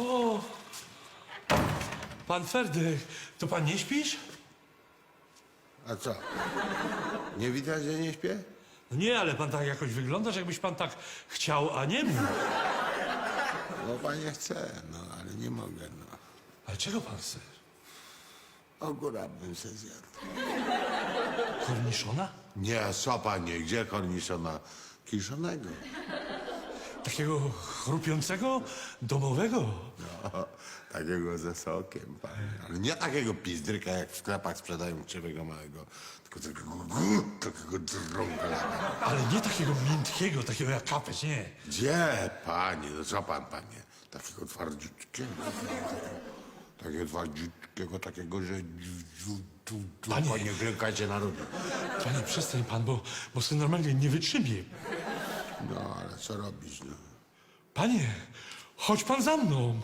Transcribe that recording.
O! Pan Ferdek, to pan nie śpisz? A co? Nie widać, że nie śpię? No nie, ale pan tak jakoś wyglądasz, jakbyś pan tak chciał, a nie mógł. No panie chce, no ale nie mogę, no. Ale czego pan chce? Ogóra bym se zjadł. Korniszona? Nie, co panie, gdzie korniszona? Kiszonego. Takiego chrupiącego, domowego? No, takiego ze sokiem, panie. Ale nie takiego pizdryka, jak w sklepach sprzedają krzywego małego, tylko takiego, takiego drąga. Ale nie takiego miętkiego, takiego jak kapeć, nie. Gdzie, panie, no co pan, panie? Takiego twardziutkiego. Takiego twardziutkiego, takiego, że tu, tu, tu Panie. panie klękajcie na rodu. Panie, przestań pan, bo, bo sobie normalnie nie wytrzymie. No, ale co robić, no? Panie, chodź pan za mną.